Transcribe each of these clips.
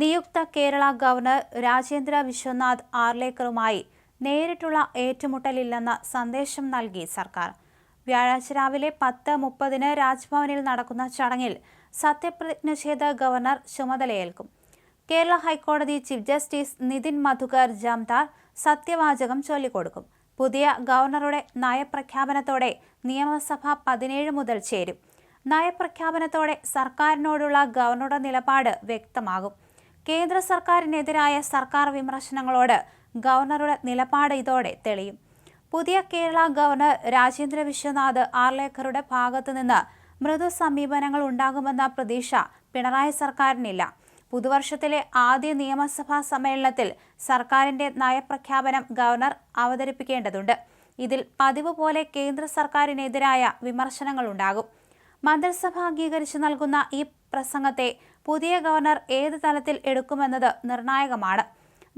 നിയുക്ത കേരള ഗവർണർ രാജേന്ദ്ര വിശ്വനാഥ് ആർലേക്കറുമായി നേരിട്ടുള്ള ഏറ്റുമുട്ടലില്ലെന്ന സന്ദേശം നൽകി സർക്കാർ. വ്യാഴാഴ്ച രാവിലെ പത്ത് മുപ്പതിന് രാജ്ഭവനിൽ നടക്കുന്ന ചടങ്ങിൽ സത്യപ്രതിജ്ഞ ചെയ്ത ഗവർണർ ചുമതലയേൽക്കും. കേരള ഹൈക്കോടതി ചീഫ് ജസ്റ്റിസ് നിതിൻ മധുകർ ജംദാർ സത്യവാചകം ചൊല്ലിക്കൊടുക്കും. പുതിയ ഗവർണറുടെ നയപ്രഖ്യാപനത്തോടെ നിയമസഭ പതിനേഴ് മുതൽ ചേരും. നയപ്രഖ്യാപനത്തോടെ സർക്കാരിനോടുള്ള ഗവർണറുടെ നിലപാട് വ്യക്തമാകും. കേന്ദ്ര സർക്കാരിനെതിരായ സർക്കാർ വിമർശനങ്ങളോട് ഗവർണറുടെ നിലപാട് ഇതോടെ തെളിയും. പുതിയ കേരള ഗവർണർ രാജേന്ദ്ര വിശ്വനാഥ് ആർലേക്കറുടെ ഭാഗത്തുനിന്ന് മൃദു സമീപനങ്ങൾ ഉണ്ടാകുമെന്ന പ്രതീക്ഷ പിണറായി സർക്കാരിനില്ല. പുതുവർഷത്തിലെ ആദ്യ നിയമസഭാ സമ്മേളനത്തിൽ സർക്കാരിന്റെ നയപ്രഖ്യാപനം ഗവർണർ അവതരിപ്പിക്കേണ്ടതുണ്ട്. ഇതിൽ പതിവ് പോലെ കേന്ദ്ര സർക്കാരിനെതിരായ വിമർശനങ്ങളുണ്ടാകും മന്ത്രിസഭ അംഗീകരിച്ചു നൽകുന്ന ഈ പ്രസംഗത്തെ പുതിയ ഗവർണർ ഏത് തലത്തിൽ എടുക്കുമെന്നത് നിർണായകമാണ്.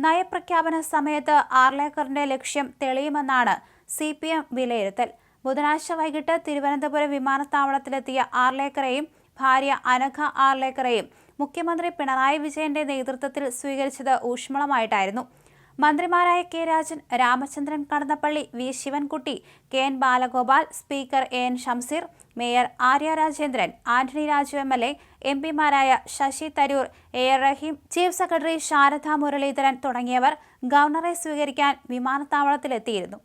നയപ്രഖ്യാപന സമയത്ത് ആർലേക്കറിന്റെ ലക്ഷ്യം തെളിയുമെന്നാണ് സി പി എം വിലയിരുത്തൽ. ബുധനാഴ്ച വൈകിട്ട് തിരുവനന്തപുരം വിമാനത്താവളത്തിലെത്തിയ ആർലേക്കറെയും ഭാര്യ അനഘ ആർലേക്കറെയും മുഖ്യമന്ത്രി പിണറായി വിജയന്റെ നേതൃത്വത്തിൽ സ്വീകരിച്ചത് ഊഷ്മളമായിട്ടായിരുന്നു. മന്ത്രിമാരായ K Rajan Ramachandran Kadannappally V Sivankutty K N Balagopal speaker A N Shamseer mayor Arya Rajendran Antony Raju M L A M പിമാരായ Shashi Tharoor A R Rahim chief secretary Sarada Muraleedharan തുടങ്ങിയവർ ഗവർണറെ സ്വീകരിക്കാൻ വിമാനത്താവളത്തിലെത്തിയിരുന്നു.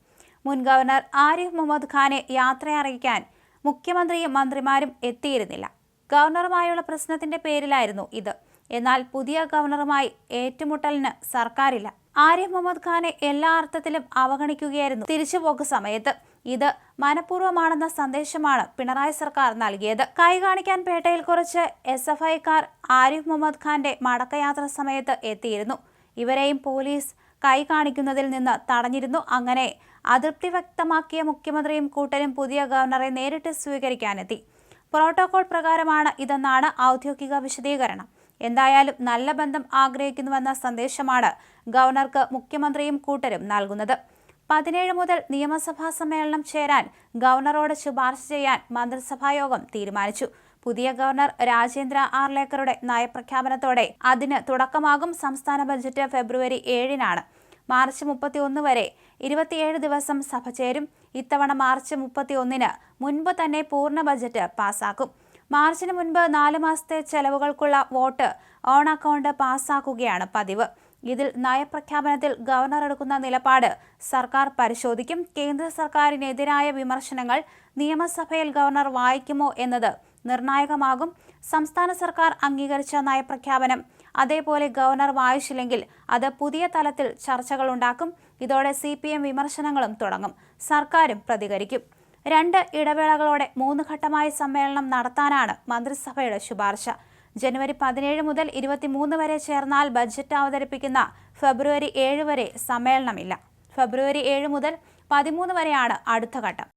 മുൻ governor Arif Muhammad ഖാനെ യാത്ര അറിയിക്കാൻ മുഖ്യമന്ത്രിയും മന്ത്രിമാരും എത്തിയിരുന്നില്ല. ഗവർണറുമായുള്ള പ്രശ്നത്തിന്റെ പേരിലായിരുന്നു ഇത്. എന്നാൽ പുതിയ ഗവർണറുമായി ഏറ്റുമുട്ടലിന് സർക്കാരില്ല. ആരിഫ് മുഹമ്മദ് ഖാനെ എല്ലാ അർത്ഥത്തിലും അവഗണിക്കുകയായിരുന്നു തിരിച്ചുപോക്ക് സമയത്ത്. ഇത് മനഃപൂർവമാണെന്ന സന്ദേശമാണ് പിണറായി സർക്കാർ നൽകിയത്. കൈ കാണിക്കാൻ പേട്ടയിൽ കുറച്ച് എസ് എഫ് ഐക്കാർ ആരിഫ് മുഹമ്മദ് ഖാന്റെ മടക്കയാത്ര സമയത്ത് എത്തിയിരുന്നു. ഇവരെയും പോലീസ് കൈ കാണിക്കുന്നതിൽ നിന്ന് തടഞ്ഞിരുന്നു. അങ്ങനെ അതൃപ്തി വ്യക്തമാക്കിയ മുഖ്യമന്ത്രിയും കൂട്ടരും പുതിയ ഗവർണറെ നേരിട്ട് സ്വീകരിക്കാനെത്തി. പ്രോട്ടോകോൾ പ്രകാരമാണ് ഇതെന്നാണ് ഔദ്യോഗിക വിശദീകരണം. എന്തായാലും നല്ല ബന്ധം ആഗ്രഹിക്കുന്നുവെന്ന സന്ദേശമാണ് ഗവർണർക്ക് മുഖ്യമന്ത്രിയും കൂട്ടരും നൽകുന്നത്. പതിനേഴ് മുതൽ നിയമസഭാ സമ്മേളനം ചേരാൻ ഗവർണറോട് ശുപാർശ ചെയ്യാൻ മന്ത്രിസഭായോഗം തീരുമാനിച്ചു. പുതിയ ഗവർണർ രാജേന്ദ്ര ആർലേക്കറുടെ നയപ്രഖ്യാപനത്തോടെ അതിന് തുടക്കമാകും സംസ്ഥാന ബജറ്റ് ഫെബ്രുവരി ഏഴിനാണ്. മാർച്ച് മുപ്പത്തി ഒന്ന് വരെ ഇരുപത്തിയേഴ് ദിവസം സഭ ചേരും. ഇത്തവണ മാർച്ച് മുപ്പത്തി ഒന്നിന് മുൻപ് തന്നെ പൂർണ ബജറ്റ് പാസാക്കും. മാർച്ചിന് മുൻപ് നാല് മാസത്തെ ചെലവുകൾക്കുള്ള വോട്ട് ഓൺ അക്കൗണ്ട് പാസാക്കുകയാണ് പതിവ്. ഇതിൽ നയപ്രഖ്യാപനത്തിൽ ഗവർണർ എടുക്കുന്ന നിലപാട് സർക്കാർ പരിശോധിക്കും. കേന്ദ്ര സർക്കാരിനെതിരായ വിമർശനങ്ങൾ നിയമസഭയിൽ ഗവർണർ വായിക്കുമോ എന്നത് നിർണായകമാകും. സംസ്ഥാന സർക്കാർ അംഗീകരിച്ച നയപ്രഖ്യാപനം അതേപോലെ ഗവർണർ വായിച്ചില്ലെങ്കിൽ അത് പുതിയ തലത്തിൽ ചർച്ചകളുണ്ടാക്കും ഇതോടെ സി വിമർശനങ്ങളും തുടങ്ങും. സർക്കാരും പ്രതികരിക്കും. രണ്ട് ഇടവേളകളോടെ മൂന്ന് ഘട്ടമായി സമ്മേളനം നടത്താനാണ് മന്ത്രിസഭയുടെ ശുപാർശ. ജനുവരി പതിനേഴ് മുതൽ ഇരുപത്തിമൂന്ന് വരെ ചേർന്നാൽ ബജറ്റ് അവതരിപ്പിക്കുന്ന ഫെബ്രുവരി ഏഴ് വരെ സമ്മേളനമില്ല. ഫെബ്രുവരി ഏഴ് മുതൽ പതിമൂന്ന് വരെയാണ് അടുത്ത ഘട്ടം.